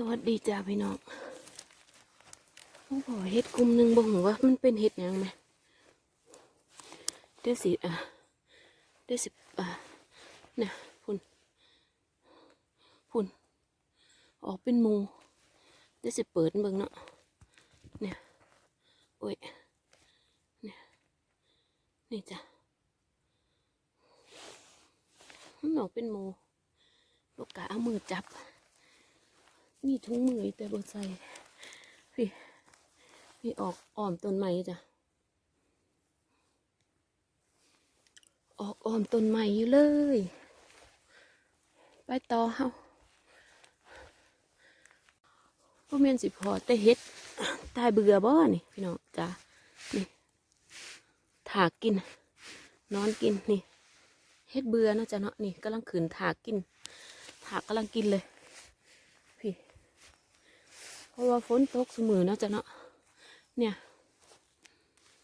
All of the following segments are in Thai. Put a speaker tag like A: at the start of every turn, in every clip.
A: สวัสดีจ้าพี่น้องโอ้โหเห็ดกลุ่มหนึ่งบ่หูว่ามันเป็นเห็ดยังไหมเดี๋ยวสิอะเดี๋ยวสิอะเนี่ยพุ่นพุ่นออกเป็นมูเดี๋ยวสิเปิดเบิ่งเนาะเนี่ยโอ้ยเนี่ยนี่จ้ะมันออกเป็นมูลูกกะเอามือจับ มีถุงมือแต่บ่ใส่พี่พี่ออกอ้อมต้นไม้จ้ะออกอ้อมต้นไม้อยู่เลย ไปต่อเฮาพ่อแม่นสิพอแต่เฮ็ดตายเบื่อบ่นี่พี่น้องจ้ะนี่ถากกิน นอนกินนี่เฮ็ดเบื่อนะจ้ะเนาะนี่กำลังขืนถากกิน ถากกำลังกินเลย ราะว่าฝนตกเสมอเนาะจ้ะเนาะเนี่ย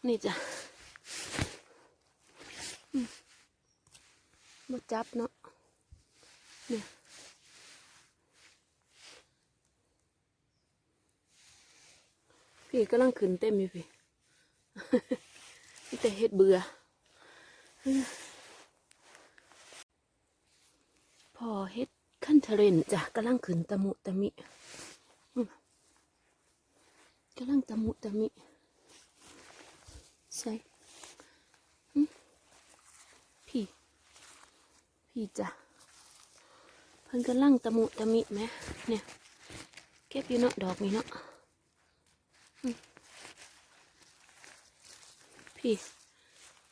A: นี่จ้ะมาจับเนาะเนี่ยพี่กำลังขึ้นเต็มอยู่พี่แต่เฮ็ดเบื่อพอเฮ็ดขั้นเทรนจ้ะกำลังขึ้นตะมุตะมิ กำลังตะมุตะมิใส่พี่ พี่จ้ะเพิ่นกำลังตะมุตะมิไหมเนี่ย เก็บอยู่เนาะดอกนี้เนาะพี่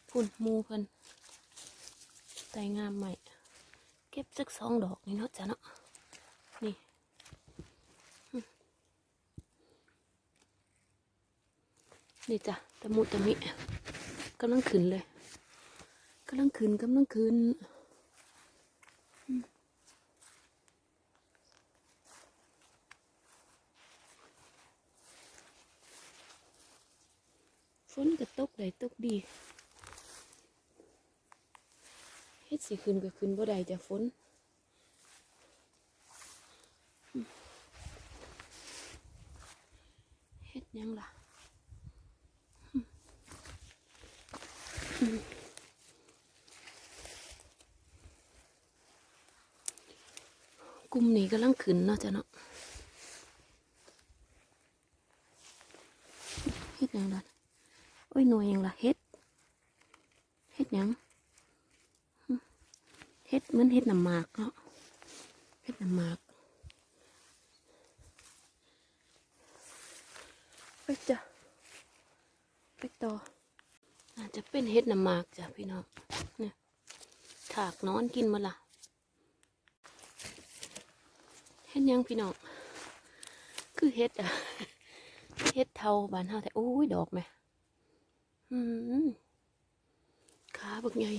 A: พุ่นมูเพิ่นไตงามใหม่ เก็บสักสองดอกนี่เนาะจ้ะเนาะ นี่อืม นี่จ้ะตะมุตะมิกำลังขึ้นเลยกำลังขึ้นกำลังขึ้นฝนก็ตกได้ตกดีเฮ็ดสิขึ้นก็ขึ้นบ่ได้จ้ะฝนเฮ็ดยังล่ะอืมอืม กลุ่มนี้กำลังขึ้นเนาะจ้ะเนาะเฮ็ดยังล่ะโอ้ยหน่วยยังล่ะเฮ็ดเฮ็ดยังเฮ็ดเหมือนเฮ็ดน้ำหมากเนาะเฮ็ดน้ำหมากไปจ้ะไปต่อ อาจจะเป็นเฮ็ดน้ำมากจ้ะพี่น้องเนี่ยถากนอนกินมาละเฮ็ดยังพี่น้อง คือเฮ็ดอะเฮ็ดเทาบานเฮาแต่โอ้ยดอกแม่อืมขาบักใหญ่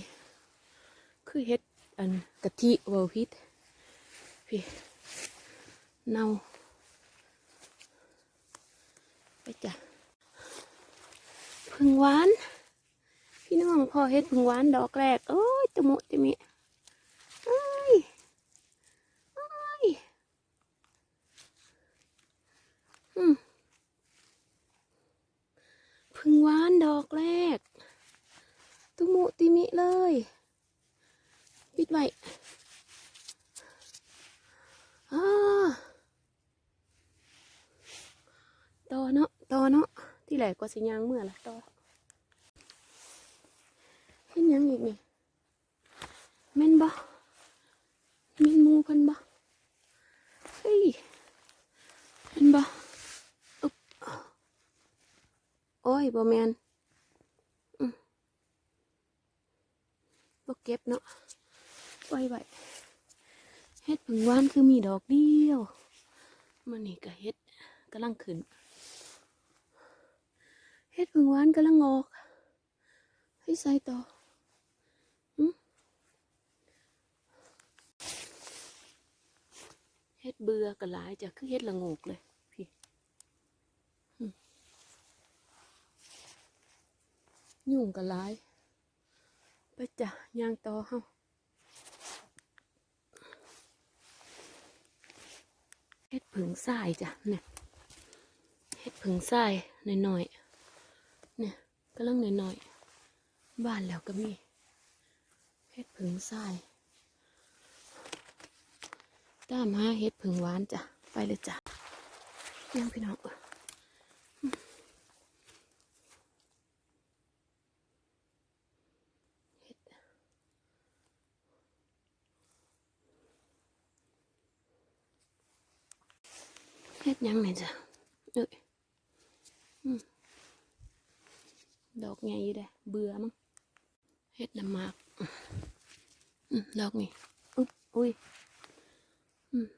A: คือเฮ็ดอันกะทิเวาพิษพี่เนาไปจ้ะพึ่งหวาน พี่น้องพ่อเฮ็ดพึ่งหวานดอกแรกโอ้ยตะมุตะมิเอ้ยเอ้ยอืมพึ่งหวานดอกแรกตุมุติมิเลยปิดไว้อ่ต่อเนาะต่อเนาะที่แหลกก็สิยางเมื่อละต่อ เห็นยังอีกนี่แม่นบ่แม่นมูเพิ่นบ่เฮ้ยแม่นบ่อึ๊บโอ้ยบ่แม่นอืมบ่เก็บเนาะไว้ไว้เฮ็ดผึ่งหวานคือมีดอกเดียวมันนี่ก็เฮ็ดกำลังขึ้นเฮ็ดผึ่งหวานกำลังงอกให้ใส่ต่อ เฮ็ดเบื่อก็หลายจะคือเฮ็ดละงกเลยพี่ยุ่งก็หลายไปจ้ะย่างต่อเฮาเฮ็ดผึ่งทรายจ้ะเนี่ยเห็ดผึ่งทรายหน่อยๆเนี่ยกำลังหน่อยๆบ้านแล้วก็มีเห็ดผึ่งทราย ตามหาเห็ดผึ่งหวานจ้ะ ไปเลยจ้ะยังพี่น้องเห็ดเฮ็ดยังเนี่ยจ้ะเอ้ยอืมดอกไงอยู่เด้เบื่อมั้งเฮ็ดน้ำมากอืมดอกนี่อุ๊ยอุ้ยอืม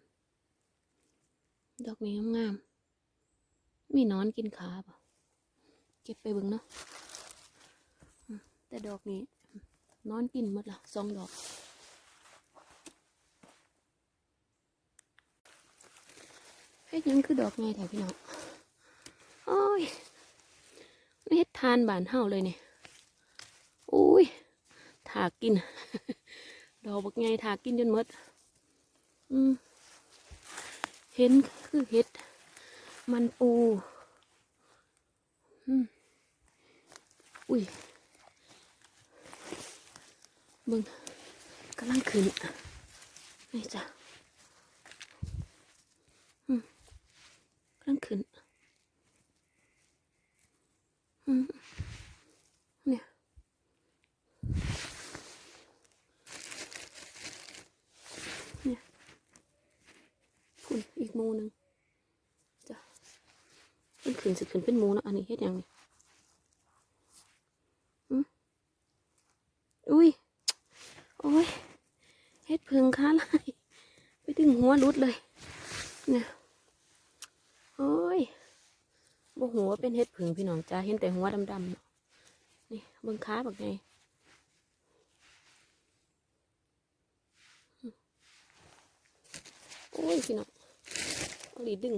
A: ดอกนี้งามๆมีนอนกินขาปะเก็บไปบิ่งเนาะแต่ดอกนี้นอนกินหมดละสองดอก เฮ็ดยังคือดอกไงแถวพี่น้องโอ้ยไม่เฮ็ดทานบานเฮาเลยเนี่ยอุ้ยถากิน ดอกบักไงถากินจนหมด อืม เห็นคือเฮ็ด มันปูอุ้ยเบิ่งกำลังขึ้นนี่จ้ะกลางคืนอืมเนี่ย เนี่ย คุณอีกหมูหนึ่งจ้ะเป็นขืนสิขืนเป็นหมูเนาะอันนี้เฮ็ดยังนี่อืมอุ้ย โอ้ยเฮ็ดเพิงค้าลายไปถึงหัวรุดเลย เนี่ยโอ้ยบ่หัวเป็นเห็ดผึ่งพี่น้องจ้าเห็นแต่หัวดำๆเนาะนี่เบิ่งขาแบักไงโอ้ยพี่น้อง เอาหลีดึง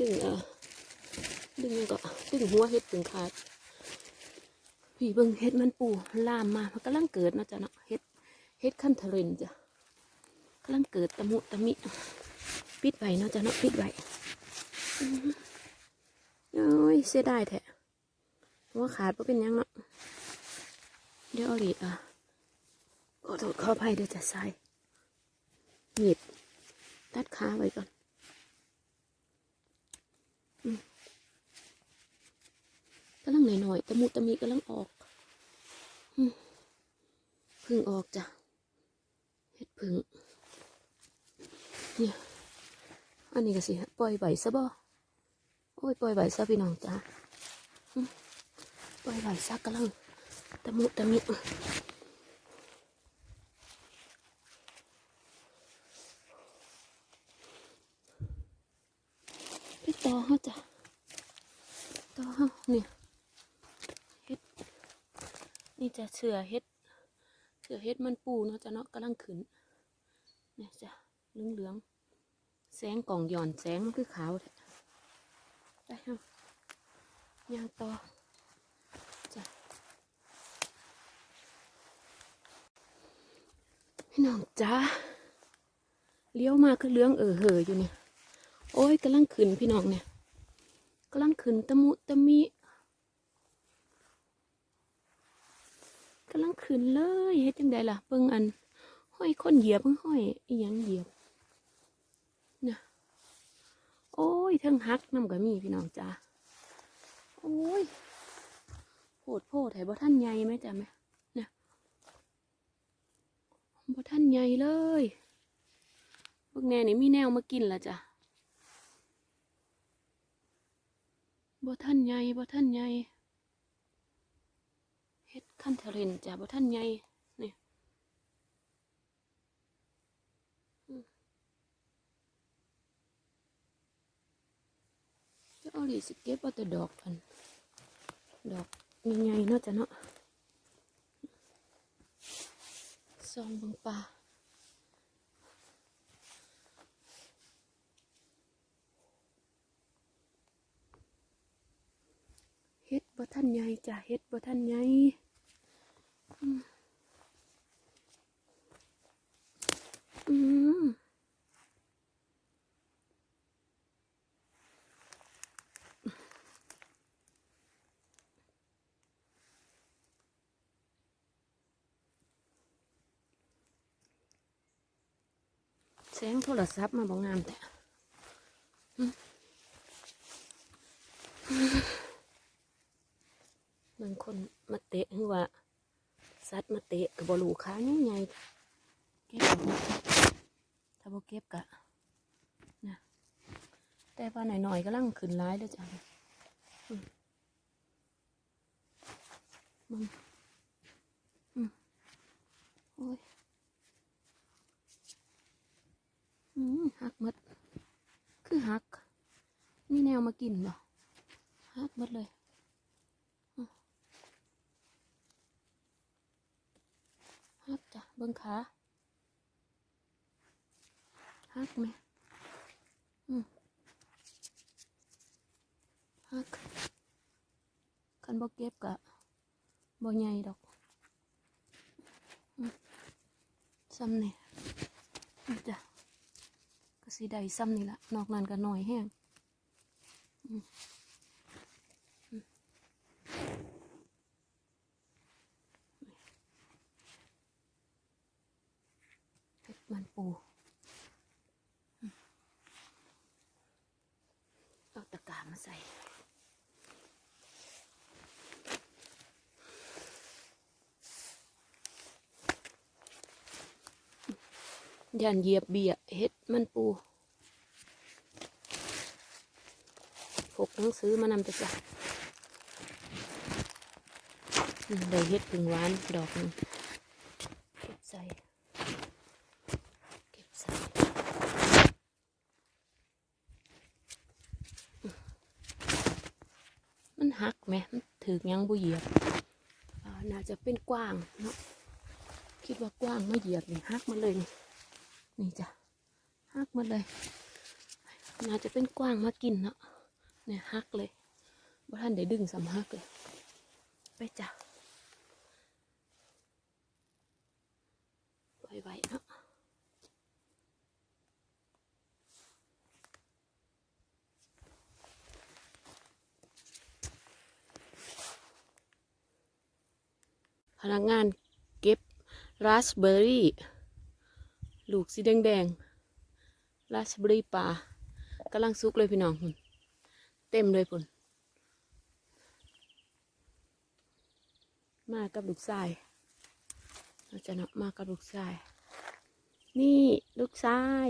A: ดึงเออดึงมันก็ดึงหัวเห็ดผึ่งขาดพี่เบิงเห็ดมันปูลามมามันกำลังเกิดนะจ้ะเนาะเห็ดเห็ดขั้นทะเลนจ้ะกำลังเกิดตะมุตะมิปิดไว้เนาะจ้ะเนาะปิดไว้โอ้ยเสียดายแท้ว่าขาดเพราะเป็นยังเนาะเดี๋ยวเอาดีอะขอโทษขออภัยเดี๋ยวจะใส่หยิบตัดขาไว้ก่อน กำลังหน่อยๆตะมุตะมีกำลังออกพึ่งออกจ้ะเห็ดพึ่งเนี่ยอันนี้ก็สิปล่อยใบซะบ่โอ้ยปล่อยใบซะพี่น้องจ้าอืมปล่อยใบซะกำลังตะมุตะมิพี่ต่อเขาจ้ะต่อเขาเนี่ยเฮ็ดนี่ จะเสือเฮ็ดเสือเฮ็ดมันปูเนาะจ้ะเนาะกำลังขึ้นเนี่ยจ้ะเหลืองๆแสงกล่องหย่อนแสงมันคือขาวแท้ไปฮายางต่อจ้ะพี่น้องจ้าเลี้ยวมาคือเลื้องเออเหออยู่เนี่ยโอ้ยกำลังขึ้นพี่น้องเนี่ยกำลังขึ้นตะมุตะมิ กำลังขึ้นเลยเฮ็ดจังใดล่ะเบิ่งอัน ห้อยคนเหยียบเพิ่งห้อยอีหยังเหยียบนะโอ้ยเทิงฮักน้ำก็มีพี่น้องจ้าโอ้ยโพดโพดไถบ่ท่านใหญ่ไหมจ้ะแม่เนี่ยบ่ท่านใหญ่เลยพวกแน่นี่มีแนวมากินละจ้ะบ่ท่านใหญ่บ่ท่านใหญ่ เฮ็ดขั้นเทเรนจ้ะบ่ท่านใหญ่นี่จะเอาหลีสิเก็บเอาแต่ดอกพันดอกใหญ่ๆเนาะจ้ะเนาะซองบังปลาเฮ็ดบ่ท่านใหญ่จ้ะเฮ็ดบ่ท่านใหญ่ อืมแสงโทรศัพท์มาบอกงามแต่บางคนมาเตะหัว สัตว์มาเตะกับบรูขาใหญ่เก็บถ้าบ่เก็บกะนะแต่ว่าหน่อยๆก็ลังขึ้นร้ายแล้วจ้ะอืมมึงอืมโอ้ยอืมหักหมดคือหัก มีแนวมากินบ่หักหมดเลย ฮักจ้ะ เบิ้งขาฮักไหมอืมฮักคันบ่เก็บกะบ่ใหญ่ดอกอืมซ้ำนี่นี่จ้ะก็สีได้ซ้ำนี่ละนอกนั้นก็หน่อยแห้งอืมอืมเห็ด มันปูเอาตะกร้ามาใส่ยันเหยียบเบียเฮ็ดมันปูพกหนังสือมานำไปจ้ะได้เฮ็ดถึงหวานดอกนึงเก็บใส่ เก็บใส่อืมมันหักไหมมัน ถือยังบุเหยียบน่าจะเป็นกว้างเนาะคิดว่ากว้างไม่เหยียบนี่หักมาเลยนี่นี่จ้ะหักมาเลย น่าจะเป็นกว้างมากินเนาะเนี่ยหักเลยบ่ท่านได้ดึงสำหักเลยไปจ้ะไวๆเนาะ พนักงานเก็บราสเบอร์รี่ลูกสีแดงๆราสเบอร์รี่ป่ากำลังสุกเลยพี่น้องพุ่นเต็มเลยพุ่นมากับลูกชายเราจะเนาะมากับลูกชาย นี่ลูกชาย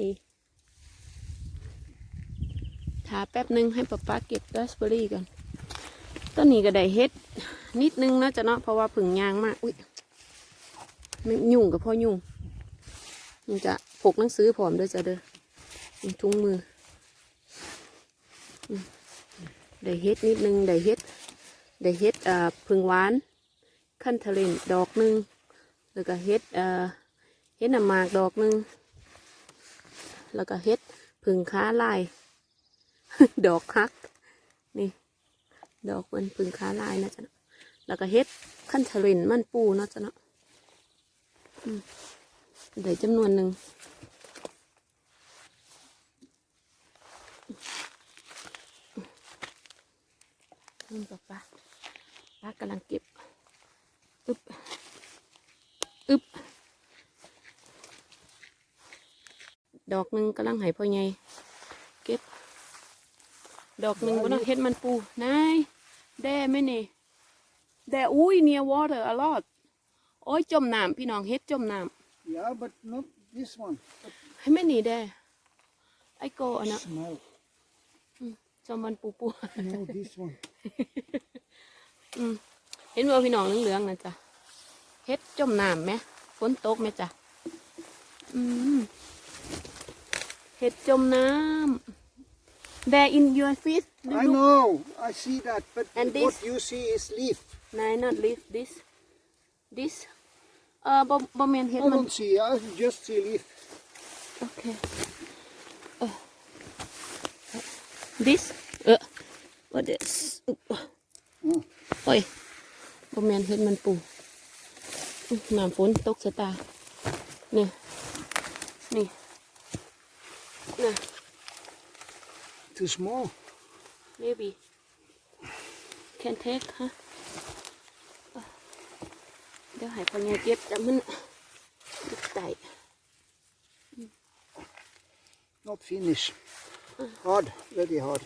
A: ถาแป๊บหนึ่งให้ป๊าป๊าเก็บราสเบอร์รี่ก่อนต้นนี้ก็ได้เฮ็ด นิดนึงเนาะจะเนาะเพราะว่าผึ่งยางมากอุ้ยไม่ยุ่งกับพ่อยุ่งมันจะพกหนังสือผอมด้วยจ้ะเด้อมีถุงมือได้เฮ็ดนิดนึงได้เฮ็ดได้เฮ็ดเอ่อพึ่งหวานขั้นทะเลนดอกหนึงแล้วก็เฮ็ดเอ่อเฮ็ดน้ำหมากดอกหนึงแล้วก็เฮ็ดพึ่งค้าลายดอกคัก นี่ ดอกมันพึ่งค้าลายนะจ๊ะ แล้วก็เฮ็ดขั้นทะเลนมันปูเนาะจ๊ะเนาะได้จำนวนหนึ่งนี่ป้าป้าป้ากำลังเก็บ อึบ อึบ ดอกหนึ่งกำลังหายพ่อใหญ่เก็บ ดอกหนึ่งบนน้องเฮ็ดมันปูนายแด่ไหมนี่ แด่อุ้ย near water a lot โอ้ยจมน้ำพี่น้องเฮ็ดจมน้ำ
B: Yeah, but not this one. But
A: ให้แม่หนีได้ไอโกอันนะ
B: smell.
A: จอมมันปูปู
B: No, this one.
A: อืมเห็นว่าพี่น้องเหลืองๆนะจ๊ะเฮ็ดจมน้ำไหมฝนตกไหมจ๊ะอืมเฮ็ดจมน้ำ there in your feet
B: I know. I see that. But
A: And
B: what
A: this?
B: you see is leaf.
A: Nine not leave this this เออบ่บ่แม่นเฮ็ด
B: I
A: มัน
B: don't see. I just see leaf.
A: โอเคเออ this เออ what this อุ๊บ
B: Oh.
A: โอ้ยบ่แมนเฮ็ดมันปูอื้อน้ำฝนตกสตานี่นี่นะ
B: Too small.
A: maybe can take ฮะเดี๋ยวให้พ่อใหญ่เก็บแต่มันติดไตอืม
B: Not finish. Hard, very hard.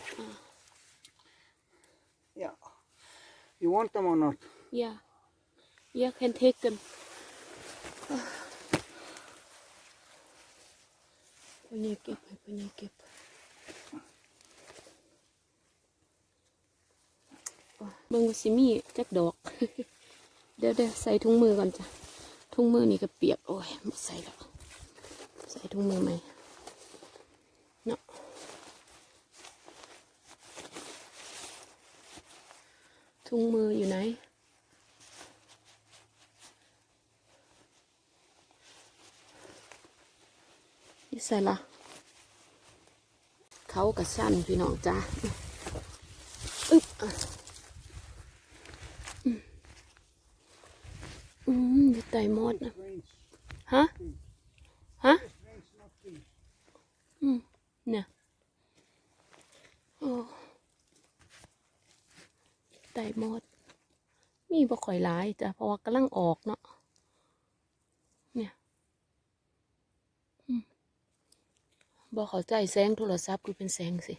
B: Yeah. You want them or not?
A: yeah yeah can take them พ่อใหญ่เก็บให้พ่อใหญ่เก็บเบิ่งว่าสิมีจักดอก เดี๋ยวเดี๋ยวใส่ถุงมือก่อนจ้ะถุงมือนี่ก็เปียกโอ้ยไม่ใส่แล้วใส่ถุงมือไหมเนาะถุงมืออยู่ไหนนี่ใส่ละเขากับสั้นพี่น้องจ้าอึ๊บอะอืมอื ไตหมดนะ
B: Range.
A: ฮะฮะอืมเนี่ยโอ้ไตหมดมีบ่ค่อยหลายจ้ะเพราะว่ากำลังออกเนาะเนี่ยอืมบ่เข้าใจแสงโทรศัพท์คือเป็นแสงสิ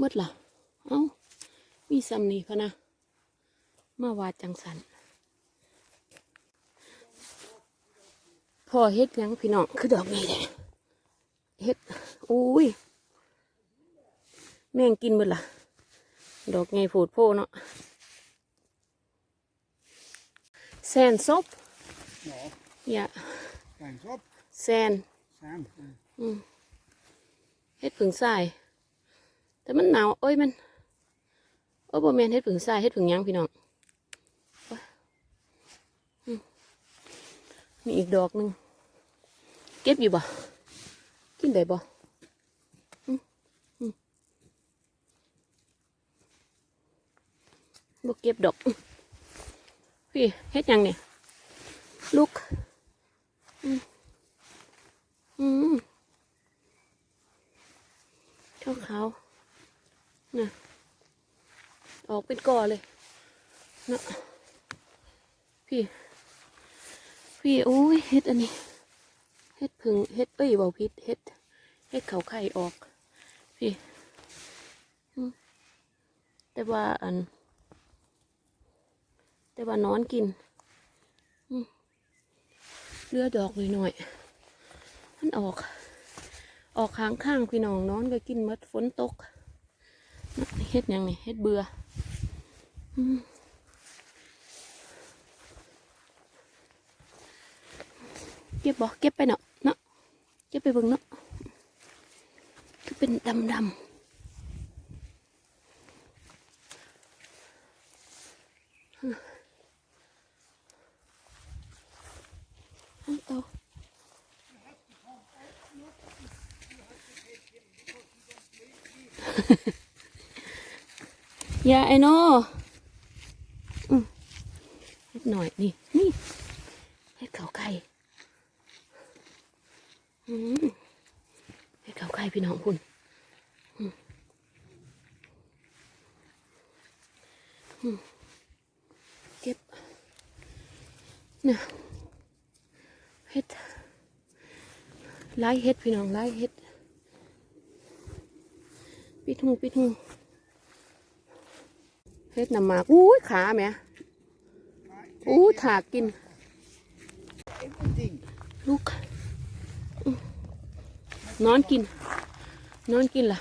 A: มืดล่ะเอ้า มีซ้ำนี่พะนะ มาวาดจังสันพอเฮ็ดหยังพี่น้องคือดอกนี้แหละเฮ็ดอุ้ย แม่งกินหมดล่ะดอกไงโผดโพเนาะแซนซบ
B: Ja,
A: อย่า
B: thanks up.
A: แซน
B: Sam. Mm.
A: อืมเฮ็ดผึ่งทราย แต่มันหนาว เอ้ยมัน โอ้บ่แม่นเฮ็ดผึ่งทรายเฮ็ดผึ่งยังพี่น้องมนี่อีกดอกหนึ่งเก็บอยู่บ่กินได้บ่บ่เก็บดอก พี่เฮ็ดยังเนี่ยลูกอืมอืมขาวขาวๆน่ะ ออกเป็นกอเลยนะพี่ พี่โอ้ยเฮ็ดอันนี้เฮ็ดผึ่งเฮ็ดเอ้ยเบาพิษเฮ็ดเฮ็ดเขาไข่ออก พี่ แต่ว่าอัน แต่ว่านอนกินเลือดดอกหน่อยๆมันออก ออกข้างข้างพี่น้องนอนก็กินหมดฝนตกเฮ็ดยังนี่เฮ็ดเบื่อ เก็บบ่เก็บไปเนาะเนาะเก็บไปเบิ่งเนาะคือเป็นดำดำอันโตอย่าไอโน่อืม ดหน่อยนี่นี่เฮ็ดเขาไข่เฮ็ดเขาไข่พี่น้องคุณเก็บเนี่ยเฮ็ดไล่เฮ็ดพี่น้องไล่เฮ็ดปิดหูปิดหูเฮ็ดน้ำหมากอุ้ยขาแหม่ อู้ถากกิน
B: Everything.
A: ลูกอื้อนอนกิน นอนกินล่ะ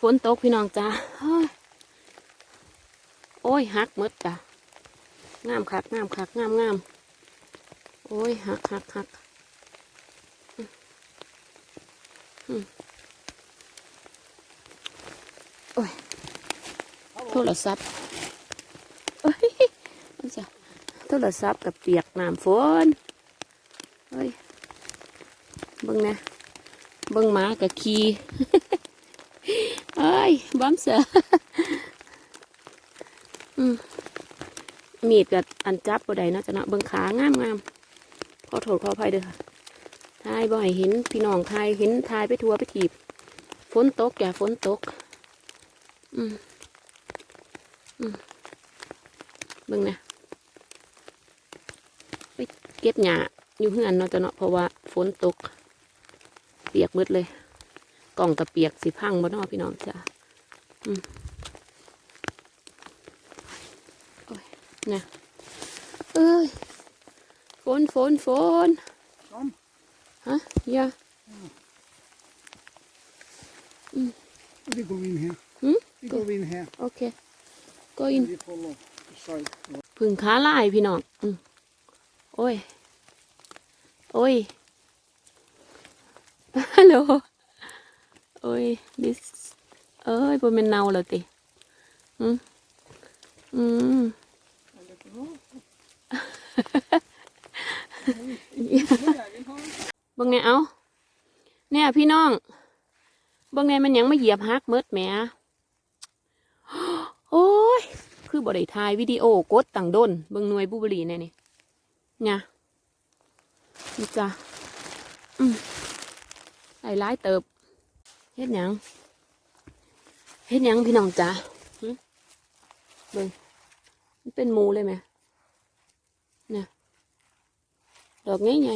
A: ฝนตกพี่น้องจ้าเฮ้ยโอ้ยหักหมดจ้ะงามคักงามคักงามงามโอ้ยหักหักหักอื้ออืมโอ้ยโทรศัพท์เอ้ยมันจะ โทรศัพท์กับเปียกน้ำฝนเฮ้ยเบิ่งนะเบิ่งหมากับขี่เอ้ยบ้มเสืออืมมีดกับอันจับบ่ได้เนาะจ้ะเนาะเบิ่งขางามงามขอโทษขออภัยเด้อค่ะทายบ่ให้เห็นพี่น้องทายเห็นทายไปทัวไปถีบฝนตกอย่าฝนตก อืมเบิ่งนะ เก็บหญ้าอยู่เฮือนเนาะจ้ะเนาะเพราะว่าฝนตก เปียกหมืดเลย กล่องกับเปียกสิพังบ่เนาะพี่น้องจ้ะอืมโอ้ยนะเอ้ยฝนฝนฝน
B: Kom.
A: ฮะอย่า
B: Vi går in här.
A: Mm,
B: Vi går in här.
A: โอเคก็อิน
B: Vi får lov. Side.
A: พึ่งขาลายพี่น้องอืม โอ้ย โอ้ย ฮัลโหล โอ้ย this เอ้ยบ่แม่นเน่าแล้วติ อืม อืมบิ่งไงเอา เนี่ยพี่น้องบิ่งไงมันยังไม่เหยียบฮักเมิดแหมโอ้ย คือบ่ได้ถ่ายวิดีโอกดต่างด้นเบิ่งหน่วยบุบรีแน่นี่ เนี่ยนี่จ้ะอืมหลายหลายเติบเฮ็ดหยังเฮ็ดหยังพี่น้องจ้ะเบิ่งมันเป็นมูเลยไหมเนี่ยดอกไงไง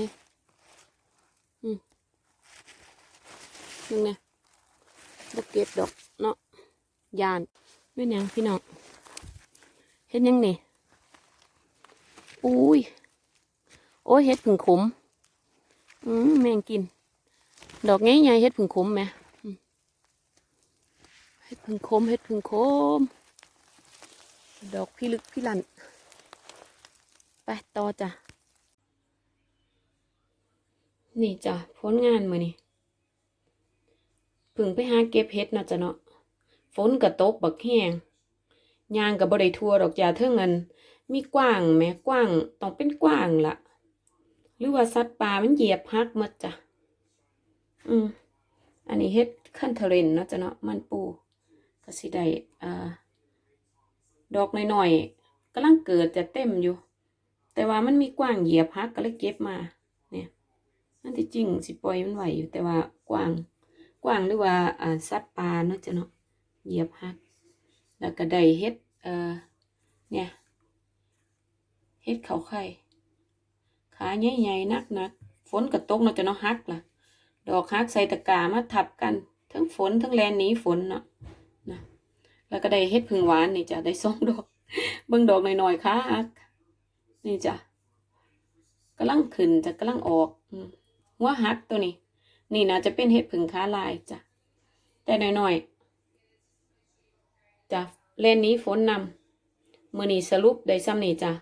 A: อืมนึงเนี่ยบกเก็บดอกเนาะยานเป็นยังพี่น้องเฮ็ดยังนี่อุ้ย โอ้ยเฮ็ดผึ่งขมอืมแมงกิน ดอกไงไงเฮ็ดผึ่งขมไหมเฮ็ดผึ่งขมเฮ็ดผึ่งขมดอกพี่ลึกพี่ลันไปต่อจ้ะนี่จ้ะผลงานมือนี่ผึ่งไปหาเก็บเฮ็ดนะจ้ะเนาะฝนก็ตกบักแห้งยางกับบริทัวดอกจ้าเท่าเงิน มีกว้างแหม้กว้างต้องเป็นกว้างละ รือว่าสัตว์ป่ามันเหยียบฮักมดจ้ะ อืม อันนี้เฮ็ดขั้นเทเรนเนาะจ้ะเนาะมันปูก็สิได้อ่าดอกหน้อยๆกำลังเกิดจะเต็มอยู่ แต่ว่ามันมีกว้างเหยียบฮักก็เลยเก็บมา เนี่ยนั่นที่จริงสิปล่อยมันไหวอยู่แต่ว่ากว้าง กว้างหรือว่าอ่าสัตว์ป่าเนาะจ้ะเนาะเหยียบฮัก แล้วก็ได้เฮ็ดเอ่อเนี่ยเฮ็ดเขาไข่ ขาใหญ่ๆนักๆฝนก็ตกเนาะจะเนาะฮักล่ะ ดอกฮักใส่ตะกร้ามาทับกัน ทั้งฝนทั้งแลนหนีฝนเนาะนะแล้วก็ได้เฮ็ดผึ่งหวานนี่จ้ะได้สองดอกเบิ่งดอกหน้อยๆขาฮักนี่จ้ะกำลังขึ้นจะกำลังออกอืหัวฮักตัวนี้ นี่นะจะเป็นเฮ็ดผึ่งขาลายจ้ะแต่หน้อยๆจ้ะเล่นนี้ฝนนำมือนี้สรุปได้ซ้ำนี่จ้ะ